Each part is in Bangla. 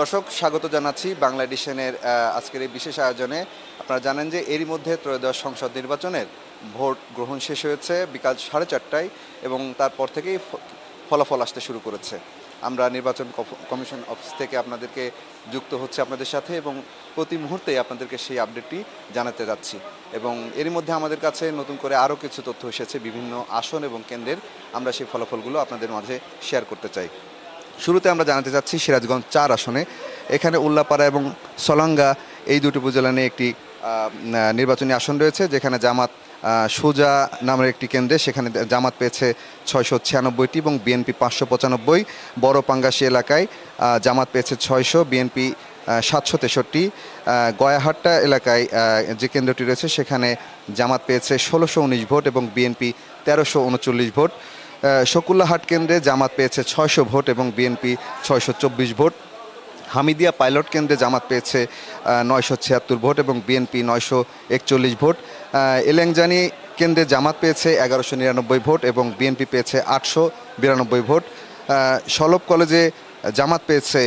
দর্শক, স্বাগত জানাচ্ছি বাংলা এডিশনের আজকের এই বিশেষ আয়োজনে। আপনারা জানেন যে এরই মধ্যে ত্রয়োদশ সংসদ নির্বাচনের ভোট গ্রহণ শেষ হয়েছে বিকাল সাড়ে চারটায় এবং তারপর থেকেই ফলাফল আসতে শুরু করেছে। আমরা নির্বাচন কমিশন অফিস থেকে আপনাদেরকে যুক্ত হচ্ছে আপনাদের সাথে এবং প্রতি মুহূর্তে আপনাদেরকে সেই আপডেটটি জানাতে যাচ্ছি। এবং এরই মধ্যে আমাদের কাছে নতুন করে আরও কিছু তথ্য এসেছে বিভিন্ন আসন এবং কেন্দ্রের। আমরা সেই ফলাফলগুলো আপনাদের মাঝে শেয়ার করতে চাই। শুরুতে আমরা জানাতে চাচ্ছি সিরাজগঞ্জ চার আসনে। এখানে উল্লাপাড়া এবং সলাঙ্গা এই দুটি উপজেলা নিয়ে একটি নির্বাচনী আসন রয়েছে, যেখানে জামাত সুজা নামের একটি কেন্দ্রে সেখানে জামাত পেয়েছে ছয়শো ছিয়ানব্বইটি এবং বিএনপি পাঁচশো পঁচানব্বই। বড় পাঙ্গাসি এলাকায় জামাত পেয়েছে ছয়শো, বিএনপি সাতশো তেষট্টি। গয়াহাট্টা এলাকায় যে কেন্দ্রটি রয়েছে সেখানে জামাত পেয়েছে ষোলোশো উনিশ ভোট এবং বিএনপি তেরোশো উনচল্লিশ ভোট। শকুল্লাহাট কেন্দ্রে জামাত পেয়েছে ছয়শো ভোট এবং বিএনপি ছয়শো চব্বিশ ভোট। হামিদিয়া পাইলট কেন্দ্রে জামাত পেয়েছে নয়শো ছিয়াত্তর ভোট এবং বিএনপি নয়শো একচল্লিশ ভোট। এলেংজানি কেন্দ্রে জামাত পেয়েছে এগারোশো নিরানব্বই ভোট এবং বিএনপি পেয়েছে আটশো বিরানব্বই ভোট। সলব কলেজে জামাত পেয়েছে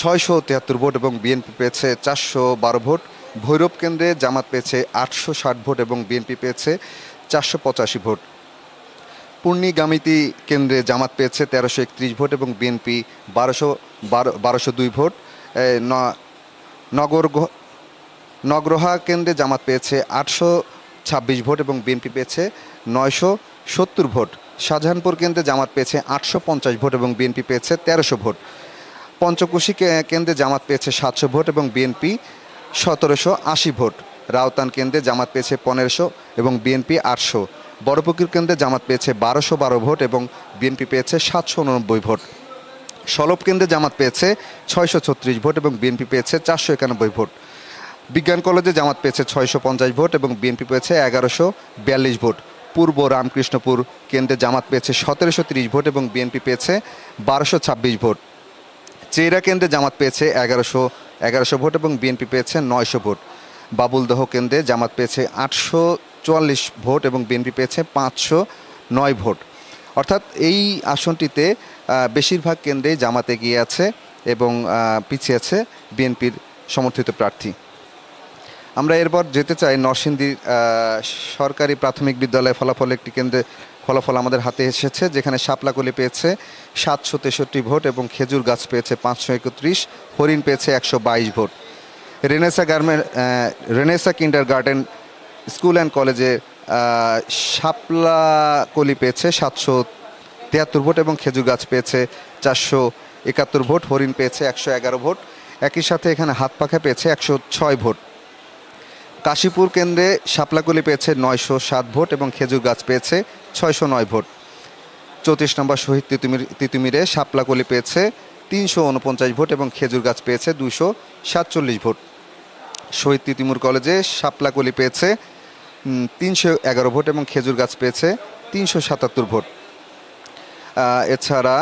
ছয়শো তিয়াত্তর ভোট এবং বিএনপি পেয়েছে চারশো বারো ভোট। ভৈরব কেন্দ্রে জামাত পেয়েছে আটশো ষাট ভোট এবং বিএনপি পেয়েছে চারশো পঁচাশি ভোট। পূর্ণিগামিতি কেন্দ্রে জামাত পেয়েছে তেরোশো একত্রিশ ভোট এবং বিএনপি বারোশো বারো বারোশো দুই ভোট। নগর নগ্রহা কেন্দ্রে জামাত পেয়েছে আটশো ছাব্বিশ ভোট এবং বিএনপি পেয়েছে নয়শো সত্তর ভোট। শাহজাহানপুর কেন্দ্রে জামাত পেয়েছে আটশো পঞ্চাশ ভোট এবং বিএনপি পেয়েছে তেরোশো ভোট। পঞ্চকুশি কেন্দ্রে জামাত পেয়েছে সাতশো ভোট এবং বিএনপি সতেরোশো আশি ভোট। রাউতান কেন্দ্রে জামাত পেয়েছে পনেরোশো এবং বিএনপি আটশো। বড়পুকুর কেন্দ্রে জামাত পেয়েছে বারোশো বারো ভোট এবং বিএনপি পেয়েছে সাতশো উননব্বই ভোট। সলব কেন্দ্রে জামাত পেয়েছে ছয়শো ছত্রিশ ভোট এবং বিএনপি পেয়েছে চারশো একানব্বই ভোট। বিজ্ঞান কলেজে জামাত পেয়েছে ছয়শো পঞ্চাশ ভোট এবং বিএনপি পেয়েছে এগারোশো বিয়াল্লিশ ভোট। পূর্ব রামকৃষ্ণপুর কেন্দ্রে জামাত পেয়েছে সতেরোশো তিরিশ ভোট এবং বিএনপি পেয়েছে বারোশো ছাব্বিশ ভোট। চেরা কেন্দ্রে জামাত পেয়েছে এগারোশো এগারোশো ভোট এবং বিএনপি পেয়েছে নয়শো ভোট। বাবুলদহ কেন্দ্রে জামাত পেয়েছে আটশো চুয়াল্লিশ ভোট এবং বিএনপি পেয়েছে পাঁচশো নয় ভোট। অর্থাৎ এই আসনটিতে বেশিরভাগ কেন্দ্রেই জামাতে গিয়ে আছে এবং পিছিয়ে আছে বিএনপির সমর্থিত প্রার্থী। আমরা এরপর যেতে চাই নরসিংদীর সরকারি প্রাথমিক বিদ্যালয়ে ফলাফল একটি কেন্দ্রে, ফলাফল আমাদের হাতে এসেছে, যেখানে শাপলাকলি পেয়েছে সাতশো তেষট্টি ভোট এবং খেজুর গাছ পেয়েছে পাঁচশো একত্রিশ, হরিণ পেয়েছে একশো বাইশ vote. Renessa garment Renessa kindergarten school and কলেজে শাপলাকলি পেয়েছে, সাতশো তিয়াত্তর ভোট এবং খেজুর গাছ পেয়েছে চারশো একাত্তর ভোট, হরিণ পেয়েছে একশো এগারো ভোট। একই সাথে এখানে হাত পাখা পেয়েছে একশো ছয় ভোট। কাশীপুর কেন্দ্রে শাপলাকলি পেয়েছে নয়শো সাত ভোট এবং খেজুর গাছ পেয়েছে ছয়শো নয় ভোট। চৌত্রিশ নম্বর শহীদ তিতুমির তিতুমিরে শাপলাকলি পেয়েছে তিনশো উনপঞ্চাশ ভোট এবং খেজুর গাছ পেয়েছে দুশো সাতচল্লিশ ভোট। শহীদ তিতুমির কলেজে শাপলাকলি পেয়েছে তিনশো এগারো ভোট এবং খেজুর গাছ পেয়েছে তিনশো সাতাত্তর ভোট। এছাড়া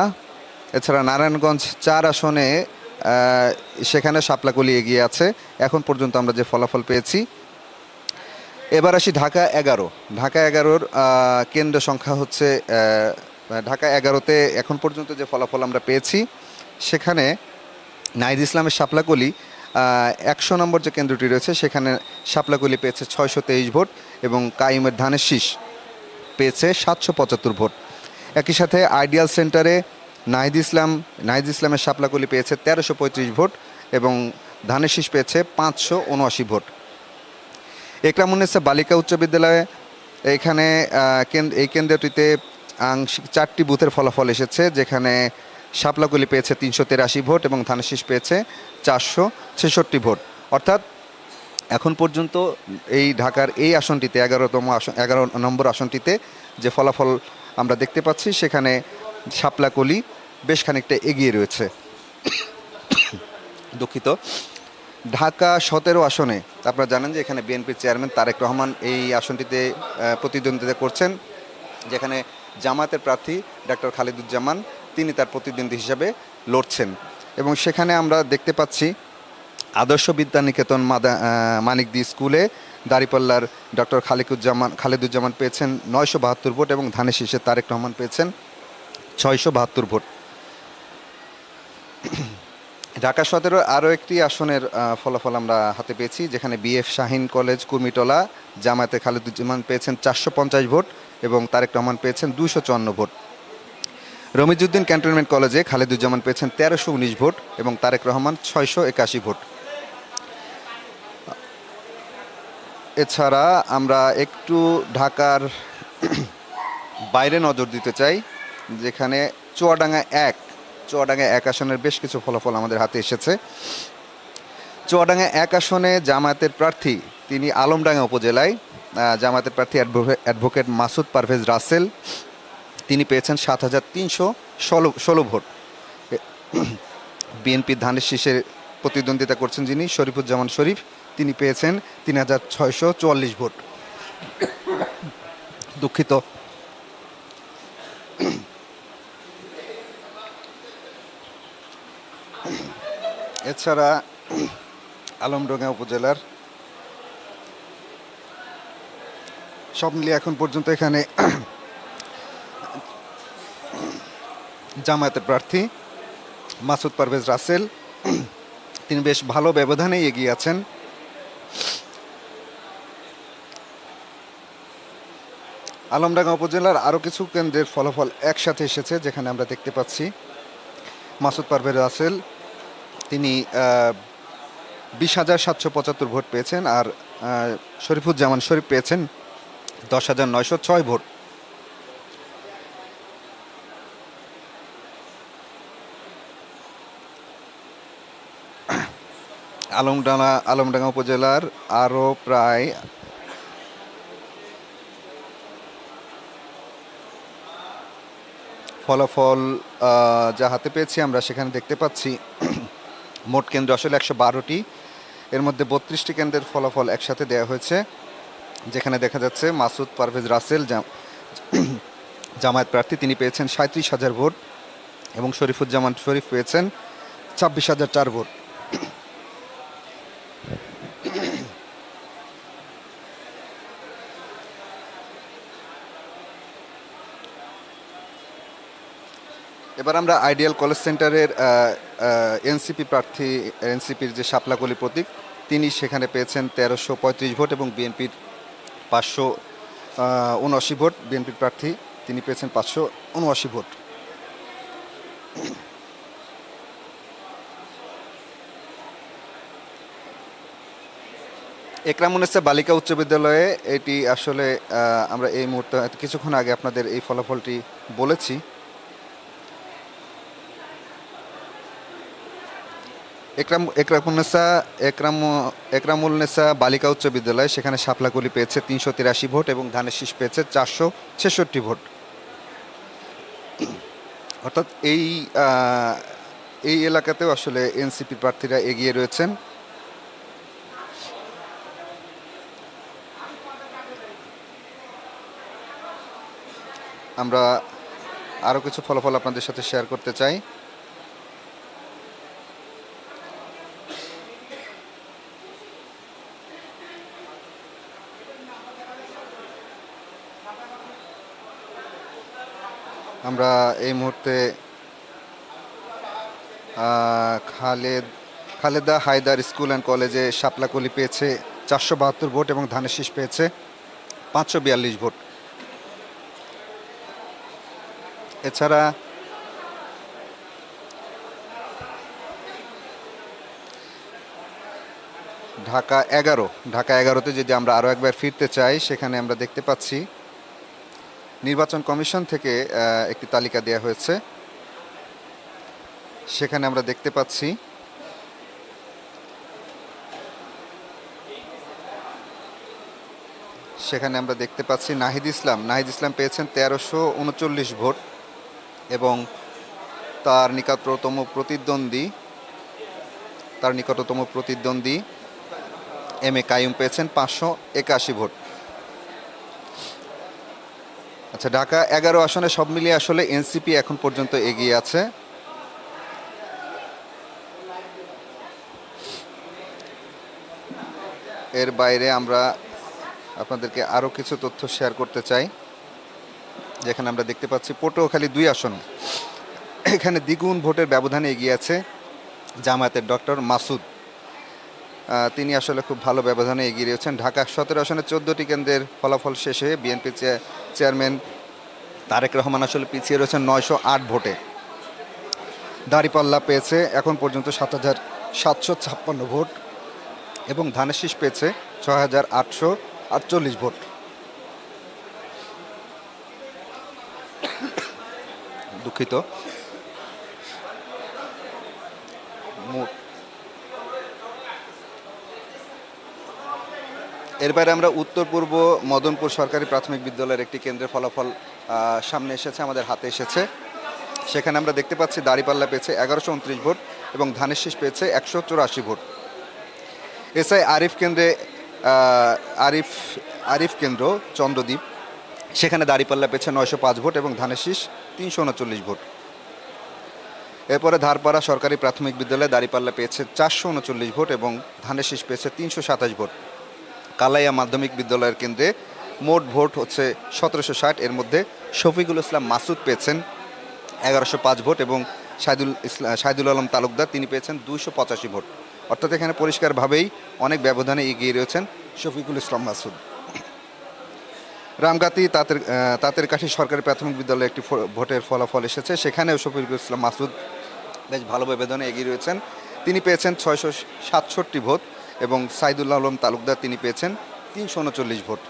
এছাড়া নারায়ণগঞ্জ চার আসনে সেখানে সাপলাকলি এগিয়ে আছে। এখন পর্যন্ত আমরা যে ফলাফল পেয়েছি, এবার আসি ঢাকা এগারো। ঢাকা এগারোর কেন্দ্র সংখ্যা হচ্ছে ঢাকা এগারোতে এখন পর্যন্ত যে ফলাফল আমরা পেয়েছি, সেখানে নাইদ ইসলামের শাপলাকলি একশো নম্বর যে কেন্দ্রটি রয়েছে, সেখানে শাপলাকলি পেয়েছে ছয়শো তেইশ ভোট এবং কাইমের ধানের শীষ পেয়েছে সাতশো পঁচাত্তর ভোট। একই সাথে আইডিয়াল সেন্টারে নাহিদ ইসলাম, নাহিদ ইসলামের শাপলাকলি পেয়েছে তেরোশো পঁয়ত্রিশ ভোট এবং ধানের শীষ পেয়েছে পাঁচশো উনআশি ভোট। একরামুন্নেসা বালিকা উচ্চ বিদ্যালয়ে এখানে এই কেন্দ্রটিতে আংশিক চারটি বুথের ফলাফল এসেছে, যেখানে শাপলাকলি পেয়েছে তিনশো তেরাশি ভোট এবং ধানের ধানশীষ পেয়েছে চারশো ছেষট্টি ভোট। অর্থাৎ এখন পর্যন্ত এই ঢাকার এই আসনটিতে, এগারোতম আসন, এগারো নম্বর আসনটিতে যে ফলাফল আমরা দেখতে পাচ্ছি, সেখানে শাপলাকলি বেশ খানিকটা এগিয়ে রয়েছে। দুঃখিত। ঢাকা সতেরো আসনে, আপনারা জানেন যে এখানে বিএনপির চেয়ারম্যান তারেক রহমান এই আসনটিতে প্রতিদ্বন্দ্বিতা করছেন, যেখানে জামাতের প্রার্থী ডক্টর খালিদুজ্জামান, তিনি তার প্রতিদ্বন্দ্বী হিসাবে লড়ছেন। এবং সেখানে আমরা দেখতে পাচ্ছি আদর্শ বিদ্যানিকেতন মানিকদি স্কুলে দাঁড়িপাল্লার ডক্টর খালিকুজ্জামান খালিদুজ্জামান পেয়েছেন নয়শো বাহাত্তর ভোট এবং ধানের শীষে তারেক রহমান পেয়েছেন ছয়শো বাহাত্তর ভোট। ঢাকা সতেরো আরও একটি আসনের ফলাফল আমরা হাতে পেয়েছি, যেখানে বিএফ শাহিন কলেজ কুর্মিটোলা জামায়াতে খালেদুজ্জামান পেয়েছেন চারশো পঞ্চাশ ভোট এবং তারেক রহমান পেয়েছেন দুশো চুয়ান্ন ভোট। রমিজুদ্দিন ক্যান্টনমেন্ট কলেজে খালেদুজ্জামান পেয়েছেন তেরোশো উনিশ ভোট এবং তারেক রহমান ছয়শো একাশি ভোট। এছাড়া আমরা একটু ঢাকার বাইরে নজর দিতে চাই, যেখানে চুয়াডাঙ্গা এক চুয়াডাঙ্গা এক আসনের বেশ কিছু ফলাফল আমাদের হাতে এসেছে। চুয়াডাঙ্গা এক আসনে জামায়াতের প্রার্থী তিনি আলমডাঙ্গা উপজেলায় জামায়াতের প্রার্থী অ্যাডভোকে- অ্যাডভোকেট মাসুদ পারভেজ রাসেল। তিনি পেয়েছেন সাত হাজার তিনশো ষোলো ষোলো ভোট। বিএনপি ধানের শীষে প্রতিদ্বন্দ্বিতা করছেন যিনি শরীফুজ্জামান শরীফ। তিনি পেয়েছেন তিন হাজার ছয়শো চুয়াল্লিশ ভোট। দুঃখিত। এছাড়া আলমডোঙ্গা উপজেলার সব মিলিয়ে এখন পর্যন্ত এখানে জামায়াতের প্রার্থী মাসুদ পারভেজ রাসেল তিনি বেশ ভালো ব্যবধানেই এগিয়ে আছেন। আলমডাঙ্গা উপজেলার আরও কিছু কেন্দ্রের ফলাফল একসাথে এসেছে, যেখানে আমরা দেখতে পাচ্ছি। মাসুদ পারভেজ রাসেল, তিনি বিশ হাজার সাতশো পঁচাত্তর ভোট পেয়েছেন আর শরীফুজ্জামান শরীফ পেয়েছেন দশ হাজার নয়শো ছয় ভোট। আলমডাঙ্গা আলমডাঙ্গা উপজেলার আরও প্রায় ফলাফল যা হাতে পেয়েছি আমরা সেখানে দেখতে পাচ্ছি। মোট কেন্দ্র আসলে একশো বারোটি। এর মধ্যে বত্রিশটি কেন্দ্রের ফলাফল একসাথে দেওয়া হয়েছে, যেখানে দেখা যাচ্ছে মাসুদ পারভেজ রাসেল জাম- জামায়াত প্রার্থী, তিনি পেয়েছেন সাঁত্রিশ হাজার ভোট এবং শরীফুজ্জামান শরীফ পেয়েছেন ছাব্বিশ হাজার চার ভোট। এবার আমরা আইডিয়াল কলেজ সেন্টারের এনসিপি প্রার্থী এনসিপির যে শাপলাকলি প্রতীক, তিনি সেখানে পেয়েছেন তেরোশো পঁয়ত্রিশ ভোট এবং বিএনপির পাঁচশো উনআশি ভোট। বিএনপির প্রার্থী তিনি পেয়েছেন পাঁচশো উনআশি ভোট। একরামুনেসা বালিকা উচ্চ বিদ্যালয়ে এটি আসলে আমরা এই মুহূর্তে, কিছুক্ষণ আগে আপনাদের এই ফলাফলটি বলেছি। একরাম একরামুন্নেসা একরাম একরামুলনেসা বালিকা উচ্চ বিদ্যালয়, সেখানে শাপলাকলি পেয়েছে তিনশো তিরাশি ভোট এবং ধানের শীষ পেয়েছে চারশো ছেষট্টি ভোট। অর্থাৎ এই এই এলাকাতেও আসলে এনসিপি প্রার্থীরা এগিয়ে রয়েছেন। আমরা আরও কিছু ফলাফল আপনাদের সাথে শেয়ার করতে চাই। আমরা এই মুহূর্তে খালেদ, খালেদা হায়দার স্কুল অ্যান্ড কলেজে শাপলাকলি পেয়েছে চারশো বাহাত্তর ভোট এবং ধানের শীষ পেয়েছে পাঁচশো বিয়াল্লিশ ভোট। এছাড়া, ঢাকা এগারো, ঢাকা এগারোতে যদি আমরা আরও একবার ফিরতে চাই, সেখানে আমরা দেখতে পাচ্ছি নির্বাচন কমিশন থেকে একটি তালিকা দেওয়া হয়েছে। সেখানে আমরা দেখতে পাচ্ছি, সেখানে আমরা দেখতে পাচ্ছি নাহিদ ইসলাম। নাহিদ ইসলাম পেয়েছেন তেরোশো উনচল্লিশ ভোট এবং তার নিকটতম প্রতিদ্বন্দ্বী, তার নিকটতম প্রতিদ্বন্দ্বী এম এ কায়ুম পেয়েছেন পাঁচশো একাশি ভোট। আচ্ছা ঢাকা এগারো আসনে সব মিলিয়ে আসলে এনসিপি এখন পর্যন্ত এগিয়ে আছে। এর বাইরে আমরা আপনাদেরকে আরও কিছু তথ্য শেয়ার করতে চাই, যেখানে আমরা দেখতে পাচ্ছি পটুয়াখালী দুই আসন। এখানে দ্বিগুণ ভোটের ব্যবধানে এগিয়ে আছে জামায়াতের ডক্টর মাসুদ। তিনি আসলে খুব ভালো ব্যবধানে এগিয়ে রয়েছেন। ঢাকা সতেরো আসনে চোদ্দোটি কেন্দ্রের ফলাফল শেষ বিএনপি চেয়ারম্যান তারেক রহমান আসলে পিছিয়ে রয়েছেন নয়শো আট ভোটে। দাঁড়িপাল্লা পেয়েছে এখন পর্যন্ত সাত হাজার সাতশো ছাপ্পান্ন ভোট এবং ধানের শীষ পেয়েছে ছয় হাজার আটশো আটচল্লিশ ভোট। দুঃখিত। মোট এর বাইরে আমরা উত্তর পূর্ব মদনপুর সরকারি প্রাথমিক বিদ্যালয়ের একটি কেন্দ্রের ফলাফল সামনে এসেছে, আমাদের হাতে এসেছে। সেখানে আমরা দেখতে পাচ্ছি দাঁড়িপাল্লা পেয়েছে এগারোশো উনত্রিশ ভোট এবং ধানের শীষ পেয়েছে একশো চুরাশি ভোট। এসআই আরিফ কেন্দ্রে আরিফ আরিফ কেন্দ্র চন্দ্রদ্বীপ। সেখানে দাঁড়িপাল্লা পেয়েছে নয়শো পাঁচ ভোট এবং ধানের শীষ তিনশো উনচল্লিশ ভোট। এরপরে ধারপাড়া সরকারি প্রাথমিক বিদ্যালয়ে দাঁড়িপাল্লা পেয়েছে চারশো উনচল্লিশ ভোট এবং ধানের শীষ পেয়েছে তিনশো সাতাশ ভোট। কালাইয়া মাধ্যমিক বিদ্যালয়ের কেন্দ্রে মোট ভোট হচ্ছে সতেরোশো ষাট। এর মধ্যে শফিকুল ইসলাম মাসুদ পেয়েছেন এগারোশো পাঁচ ভোট এবং সাইদুল ইসলাম সাইদুল আলম তালুকদার তিনি পেয়েছেন দুইশো পঁচাশি ভোট। অর্থাৎ এখানে পরিষ্কারভাবেই অনেক ব্যবধানে এগিয়ে রয়েছেন শফিকুল ইসলাম মাসুদ। রামগাতি তাঁতের তাঁতের কাঠি সরকারি প্রাথমিক বিদ্যালয়ে একটি ভোটের ফলাফল এসেছে। সেখানেও শফিকুল ইসলাম মাসুদ বেশ ভালো ব্যবধানে এগিয়ে রয়েছেন। তিনি পেয়েছেন ছয়শো সাতষট্টি ভোট। এবং সাইদুল্লাহ আলম তালুকদার তিনি পেয়েছেন তিনশো উনচল্লিশ ভোট।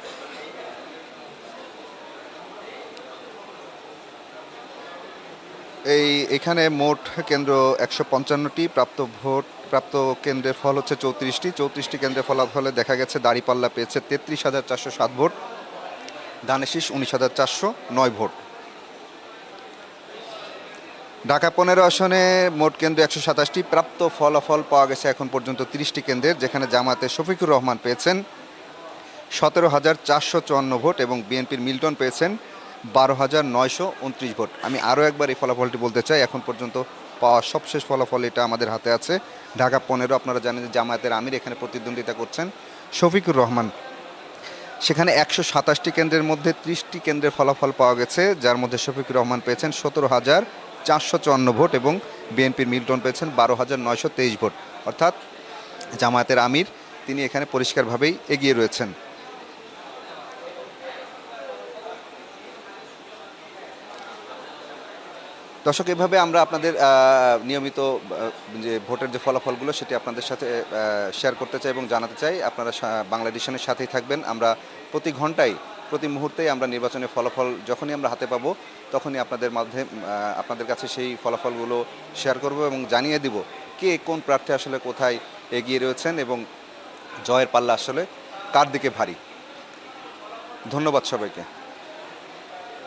এই এখানে মোট কেন্দ্র একশো পঞ্চান্নটি, প্রাপ্ত ভোট, প্রাপ্ত কেন্দ্রের ফল হচ্ছে চৌত্রিশটি। চৌত্রিশটি কেন্দ্রের ফলাফলে দেখা গেছে দাঁড়িপাল্লা পেয়েছে তেত্রিশ হাজার চারশো সাত ভোট, দানেশিস উনিশ হাজার চারশো নয় ভোট। ঢাকা পনেরো আসনে মোট কেন্দ্র একশো সাতাশটি প্রাপ্ত ফলাফল পাওয়া গেছে এখন পর্যন্ত তিরিশটি কেন্দ্রের, যেখানে জামাতে শফিকুর রহমান পেয়েছেন সতেরো হাজার চারশো চুয়ান্ন ভোট এবং বিএনপির মিল্টন পেয়েছেন বারো হাজার নয়শো উনত্রিশ ভোট। আমি আরও একবার এই ফলাফলটি বলতে চাই, এখন পর্যন্ত পাওয়া সবশেষ ফলাফল এটা আমাদের হাতে আছে। ঢাকা পনেরো, আপনারা জানেন যে জামায়াতের আমির এখানে প্রতিদ্বন্দ্বিতা করছেন শফিকুর রহমান। সেখানে একশো সাতাশটি কেন্দ্রের মধ্যে ত্রিশটি কেন্দ্রের ফলাফল পাওয়া গেছে, যার মধ্যে শফিকুর রহমান পেয়েছেন সতেরো হাজার চারশো চুয়ান্ন ভোট এবং বিএনপির মিল্টন পেয়েছেন বারো হাজার নয়শো তেইশ ভোট। অর্থাৎ জামায়াতের আমির, তিনি এখানে পরিষ্কারভাবেই এগিয়ে রয়েছেন। দর্শক, এভাবে আমরা আপনাদের নিয়মিত যে ভোটের যে ফলাফলগুলো সেটি আপনাদের সাথে শেয়ার করতে চাই এবং জানাতে চাই। আপনারা বাংলা সাথেই থাকবেন। আমরা প্রতি ঘন্টায় প্রতি মুহূর্তেই আমরা নির্বাচনের ফলাফল যখনই আমরা হাতে পাবো, তখনই আপনাদের মাধ্যমে আপনাদের কাছে সেই ফলাফলগুলো শেয়ার করব এবং জানিয়ে দিব কে কোন প্রার্থী আসলে কোথায় এগিয়ে রয়েছেন এবং জয়ের পাল্লা আসলে কার দিকে ভারী। ধন্যবাদ সবাইকে।